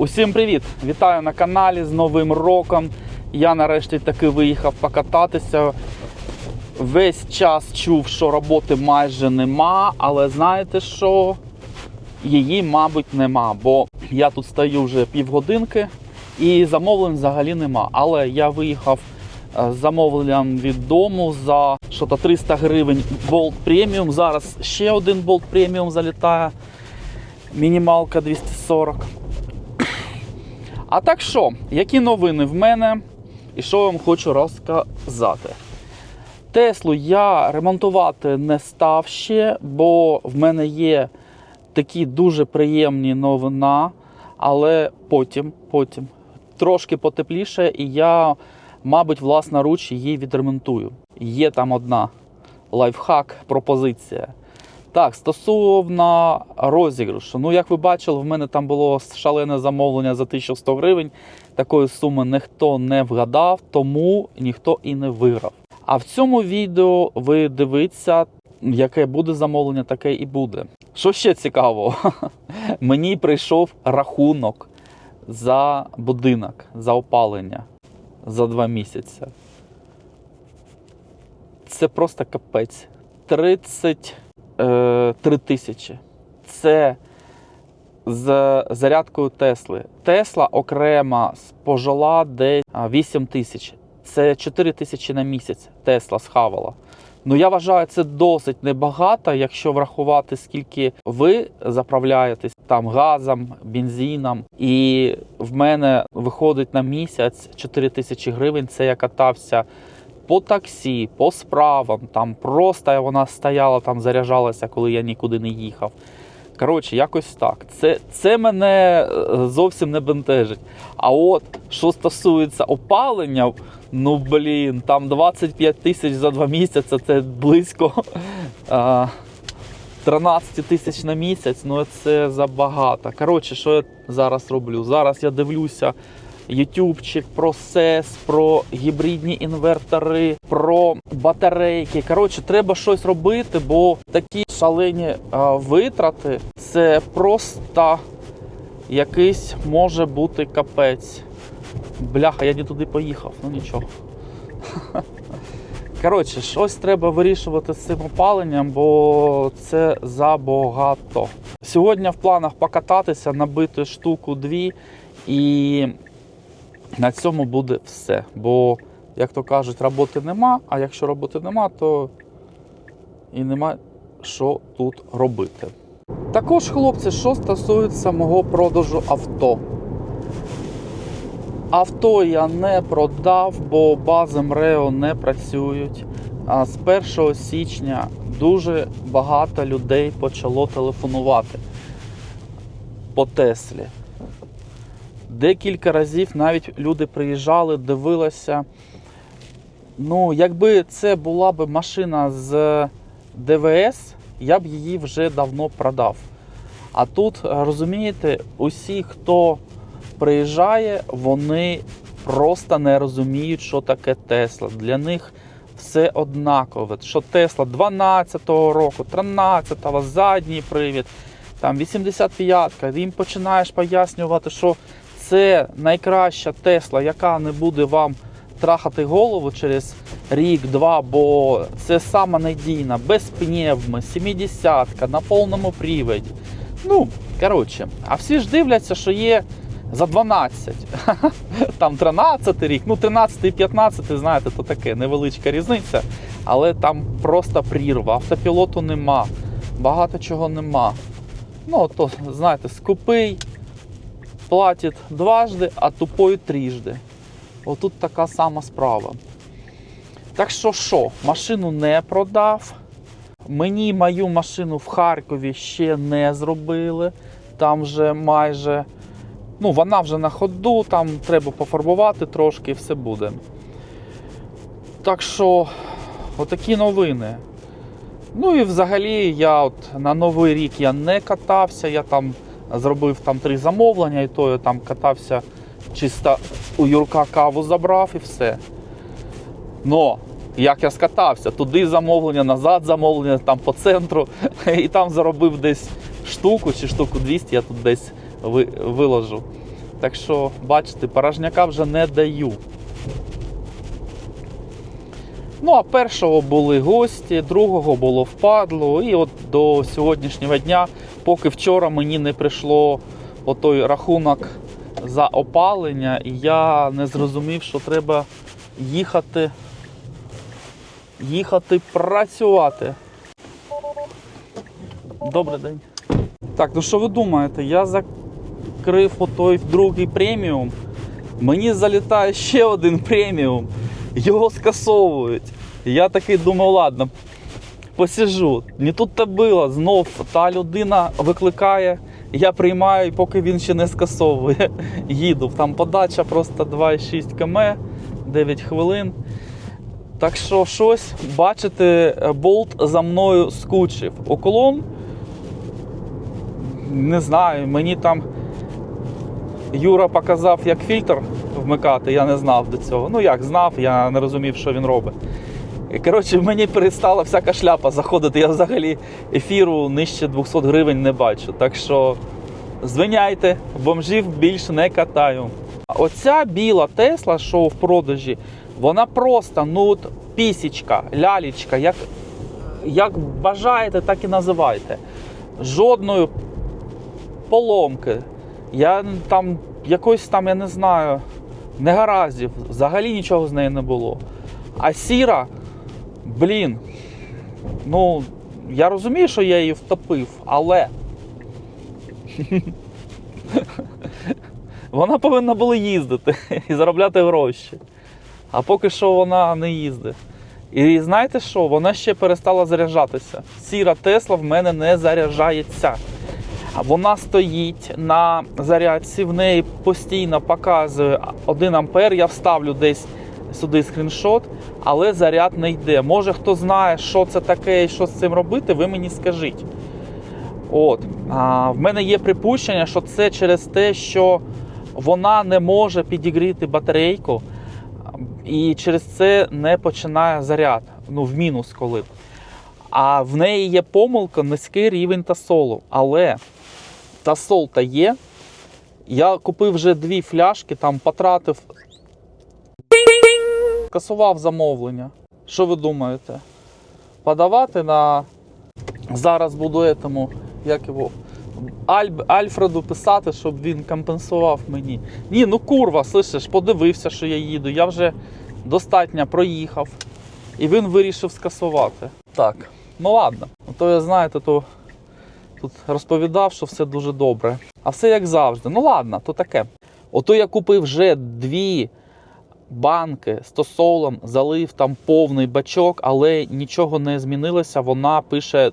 Усім привіт! Вітаю на каналі з Новим роком. Я нарешті таки виїхав покататися. Весь час чув, що роботи майже нема, але знаєте що? Її, мабуть, нема, бо я тут стою вже півгодинки і замовлень взагалі нема. Але я виїхав е, з замовленням від дому за що то 300 гривень Bolt Premium. Зараз ще один Bolt Premium залітає. Мінімалка 240. А так що, які новини в мене і що я вам хочу розказати? Теслу я ремонтувати не став ще, бо в мене є такі дуже приємні новина, але потім, потім трошки потепліше, і я, мабуть, власноруч її відремонтую. Є там одна лайфхак, пропозиція. Так, стосовно розіграшу. Ну, як ви бачили, в мене там було шалене замовлення за 1100 гривень. Такої суми ніхто не вгадав, тому ніхто і не виграв. А в цьому відео ви дивіться, яке буде замовлення, таке і буде. Що ще цікаво, мені прийшов рахунок за будинок, за опалення за два місяці. Це просто капець. 33 тисячі. Це з зарядкою Тесли. Тесла окремо спожила десь а, 8 тисяч. Це 4 тисячі на місяць Тесла схавала. Ну я вважаю, це досить небагато, якщо врахувати, скільки ви заправляєтесь там газом, бензином. І в мене виходить на місяць 4 тисячі гривень. Це я катався по таксі, по справам. Там просто вона стояла, там заряджалася, коли я нікуди не їхав. Коротше, якось так. Це, це мене е, зовсім не бентежить. А от що стосується опалення, ну блін, там 25 тисяч за два місяці, це близько а, 13 тисяч на місяць. Ну це забагато. Коротше, що я зараз роблю? Зараз я дивлюся ютубчик про СЕС, про гібридні інвертори, про батарейки. Коротше, треба щось робити, бо такі шалені а, витрати це просто якийсь може бути капець. Бляха, я не туди поїхав, ну нічого. Коротше, щось треба вирішувати з цим опаленням, бо це забагато. Сьогодні в планах покататися, набити штуку дві, і на цьому буде все. Бо, як то кажуть, роботи нема, а якщо роботи нема, то і нема що тут робити. Також, хлопці, що стосується мого продажу авто. Авто я не продав, бо бази МРЕО не працюють. А з 1 січня дуже багато людей почало телефонувати по Теслі. Декілька разів навіть люди приїжджали, дивилися. Ну, якби це була б машина з ДВС, я б її вже давно продав. А тут, розумієте, усі, хто приїжджає, вони просто не розуміють, що таке Тесла. Для них все однакове. Що Тесла 12-го року, 13-го, задній привід, там 85-ка. Їм починаєш пояснювати, що це найкраща Тесла, яка не буде вам трахати голову через рік-два, бо це сама надійна, без пневми, 70-ка, на повному приводі. Ну, коротше, а всі ж дивляться, що є за 12. Там 13 рік, ну 13 і 15, знаєте, то таке невеличка різниця, але там просто прірва, автопілоту нема, багато чого нема. Ну, то, знаєте, скупий платить дважди, а тупой трижди. Отут така сама справа. Так що що, машину не продав. Мені мою машину в Харкові ще не зробили. Там вже майже. Ну, вона вже на ходу, там треба пофарбувати трошки і все буде. Так що, отакі новини. Ну і взагалі я от на Новий рік я не катався, я там зробив там три замовлення, і то я там катався чисто у Юрка каву забрав і все. Но як я скатався, туди замовлення, назад замовлення, там по центру, і там заробив десь штуку чи штуку 200, я тут десь ви- виложу. Так що, бачите, порожняка вже не даю. Ну, а першого були гості, другого було впадло. І от до сьогоднішнього дня, поки вчора мені не прийшло отой рахунок за опалення, і я не зрозумів, що треба їхати, їхати працювати. Добрий день. Так, ну що ви думаєте? Я закрив отой другий преміум. Мені залітає ще один преміум. Його скасовують. Я такий думав, ладно, посижу. Не тут то було. Знов та людина викликає, я приймаю, і поки він ще не скасовує. Їду. Там подача просто 2,6 км, 9 хвилин. Так що щось, бачите, болт за мною скучив. Уклон, не знаю, мені там Юра показав, як фільтр вмикати, я не знав до цього. Ну як знав, я не розумів, що він робить. Коротше, мені перестала всяка шляпа заходити. Я взагалі ефіру нижче 200 гривень не бачу. Так що звиняйте, бомжів більше не катаю. Оця біла Тесла, що в продажі, вона просто ну от пісічка, лялічка, як, як бажаєте, так і називайте. Жодної поломки. Я там якось там, я не знаю, негараздів, взагалі нічого з нею не було. А сіра, блін, ну, я розумію, що я її втопив, але вона повинна була їздити і заробляти гроші. А поки що вона не їздить. І знаєте що? Вона ще перестала заряджатися. Сіра Тесла в мене не заряджається. Вона стоїть на зарядці, в неї постійно показує 1 ампер. Я вставлю десь сюди скріншот, але заряд не йде. Може хто знає, що це таке і що з цим робити, ви мені скажіть. От. А, в мене є припущення, що це через те, що вона не може підігріти батарейку, і через це не починає заряд. Ну, в мінус коли. А в неї є помилка, низький рівень тасолу. Але тасол та є. Я купив вже дві фляшки, там потратив. Касував замовлення. Що ви думаєте? Подавати на. Зараз буду этому, як його, Альб... Альфреду писати, щоб він компенсував мені. Ні, ну курва, слышиш, подивився, що я їду. Я вже достатньо проїхав. І він вирішив скасувати. Так, ну ладно. То я знаєте, то тут розповідав, що все дуже добре. А все як завжди. Ну ладно, то таке. Ото я купив вже дві банки з тосолом, залив там повний бачок, але нічого не змінилося. Вона пише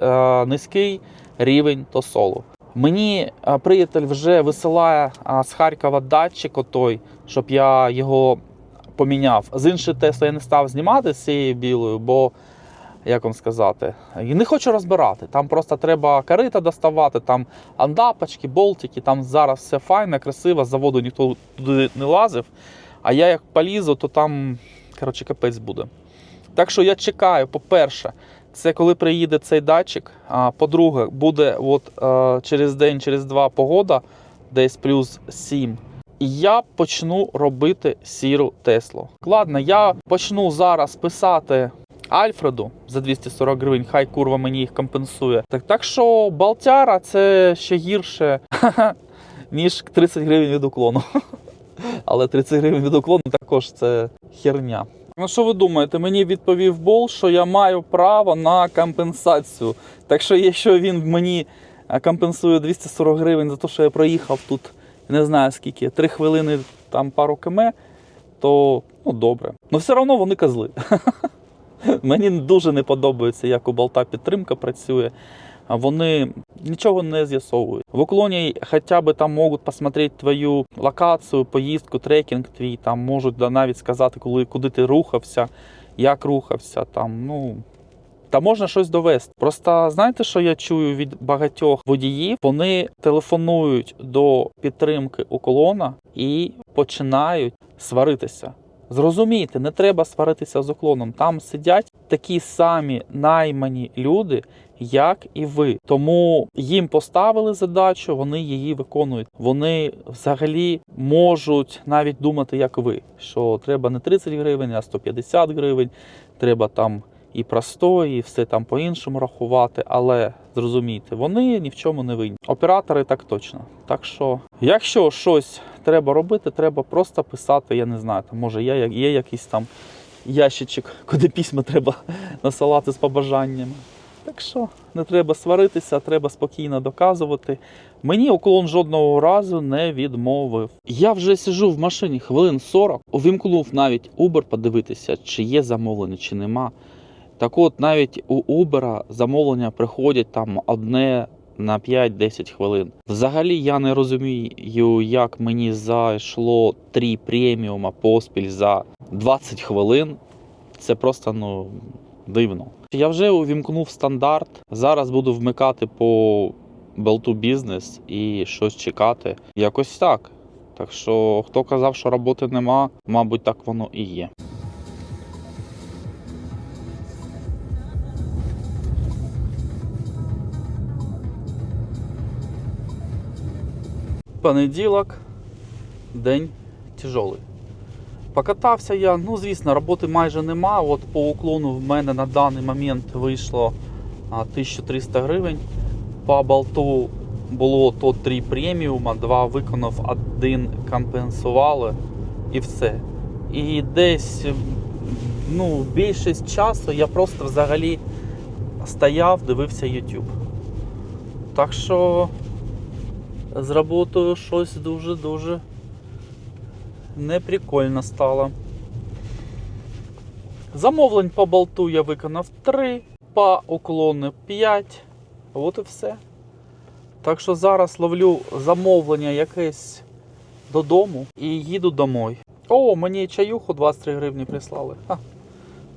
е, низький рівень тосолу. Мені е, приятель вже висилає е, з Харкова датчик отой, щоб я його поміняв. З іншої Тесли я не став знімати з цією білою, бо як вам сказати, і не хочу розбирати. Там просто треба карита доставати, там андапочки, болтики, там зараз все файно, красиво, заводу ніхто туди не лазив. А я як полізу, то там коротше, капець буде. Так що я чекаю, по-перше, це коли приїде цей датчик. А по-друге, буде от, е, через день, через два погода, десь плюс 7. І я почну робити сіру Теслу. Ладно, я почну зараз писати Альфреду за 240 гривень, хай курва мені їх компенсує. Так, так що Балтяра це ще гірше, ніж 30 гривень від уклону. Але 30 гривень від уклону також це херня. Ну що ви думаєте? Мені відповів Бол, що я маю право на компенсацію. Так що, якщо він мені е, компенсує 240 гривень за те, що я проїхав тут, не знаю скільки, 3 хвилини там пару км, то ну добре. Ну все одно вони козли. Мені дуже не подобається, як у болта підтримка працює. Вони нічого не з'ясовують. В уклоні хоча б там можуть посмотрети твою локацію, поїздку, трекінг твій, там можуть навіть сказати, коли, куди ти рухався, як рухався. Там, ну, та можна щось довести. Просто знаєте, що я чую від багатьох водіїв? Вони телефонують до підтримки уклона і починають сваритися. Зрозумійте, не треба сваритися з уклоном. Там сидять такі самі наймані люди, як і ви. Тому їм поставили задачу, вони її виконують. Вони взагалі можуть навіть думати, як ви, що треба не 30 гривень, а 150 гривень. Треба там і простої, і все там по-іншому рахувати. Але зрозумійте, вони ні в чому не винні. Оператори так точно. Так що, якщо щось треба робити, треба просто писати. Я не знаю, там може є, є якийсь там ящичок, куди письма треба насилати з побажаннями. Так що не треба сваритися, треба спокійно доказувати. Мені уклон жодного разу не відмовив. Я вже сижу в машині хвилин 40, увімкнув навіть Uber подивитися, чи є замовлення, чи нема. Так от навіть у Uber замовлення приходять там одне на 5-10 хвилин. Взагалі я не розумію, як мені зайшло три преміума поспіль за 20 хвилин. Це просто ну дивно. Я вже увімкнув стандарт. Зараз буду вмикати по Белту бізнес і щось чекати. Якось так. Так що, хто казав, що роботи нема, мабуть, так воно і є. Понеділок, день тяжолий. Покатався я, ну звісно, роботи майже нема. От по уклону в мене на даний момент вийшло 1300 гривень. По болту було то 3 преміума, 2 виконав, один компенсували і все. І десь ну, більшість часу я просто взагалі стояв, дивився YouTube. Так що з роботою щось дуже-дуже неприкольно стало. Замовлень по болту я виконав 3, по уклону 5. От і все. Так що зараз ловлю замовлення якесь додому і їду домой. О, мені чаюху 23 гривні прислали. Ха,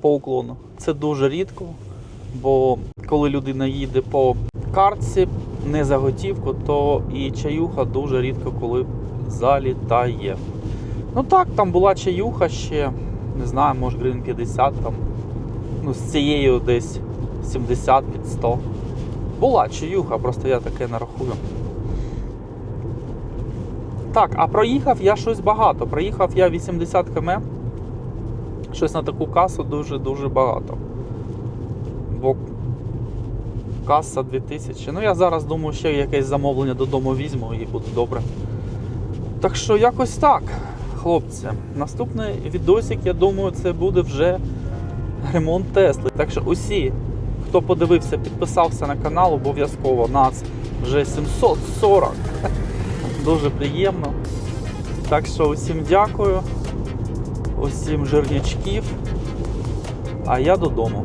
по уклону. Це дуже рідко, бо коли людина їде по картці, не за готівку, то і чаюха дуже рідко коли залітає. Ну так, там була чаюха ще, не знаю, може гривень 50 там. Ну, з цією десь 70 під 100. Була чаюха, просто я таке не рахую. Так, а проїхав я щось багато. Проїхав я 80 км. Щось на таку касу дуже-дуже багато. Каса 2000. Ну я зараз думаю, ще якесь замовлення додому візьму і буде добре. Так що якось так, хлопці. Наступний відосик, я думаю, це буде вже ремонт Тесли. Так що усі, хто подивився, підписався на канал, обов'язково нас вже 740. Дуже приємно. Так що усім дякую, усім жирнячків. А я додому.